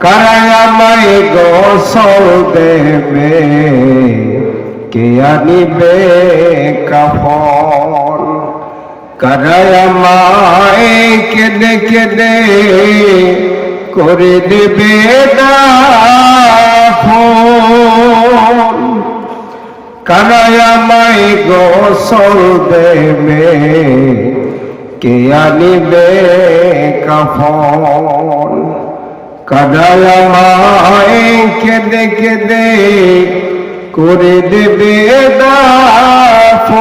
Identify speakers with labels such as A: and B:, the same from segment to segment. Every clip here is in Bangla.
A: কারায়ামায় গোসল দেবে কে আনিবে কাফন কারায়ামায় কেদে কেদে করে দেবে দাফন কানায়ামাই গোসল দেবে কে আনিবে কাফন কানায়ামাই কেদে কেদে করে দেবে দাফন।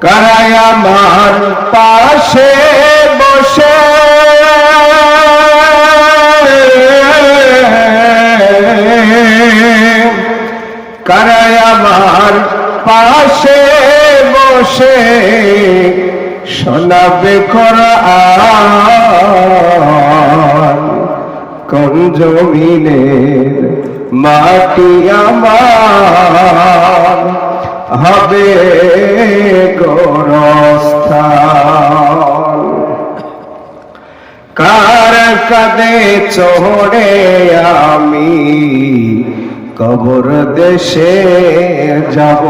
A: কারায়ামার পাশে বসে। কারায় আমার পাশে বসে। শোনাবে কোরআন। জমিনের মাটি আমার হবে গোরস্থান। কার কাদে চড়ে আমি কবর দেশে যাব?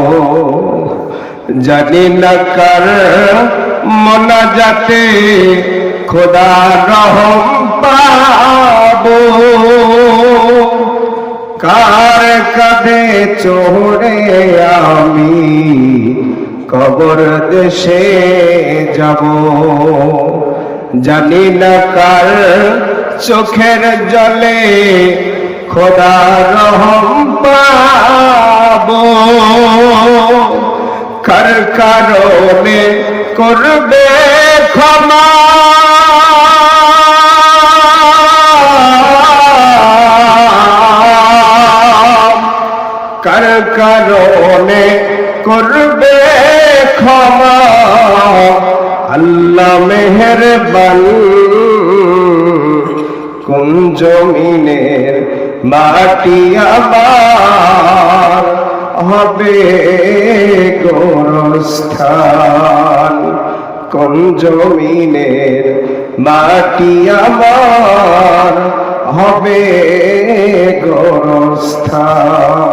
A: জানি না কার মনা যাতে খোদা রহম পাবো কার কাঁধে চড়ে আমি? কবর দেশে যাব। জানি না কার চোখের জলে খোদা রহম পাবো। কার কারণে করবে ক্ষমা? কার কারণে করবে ক্ষমা। আল্লাহ মেহরবান কোন জমিনের মাটি আবার হবে গোরস্থান। কোন জমিনের মাটি আমার। হবে গোরস্থান।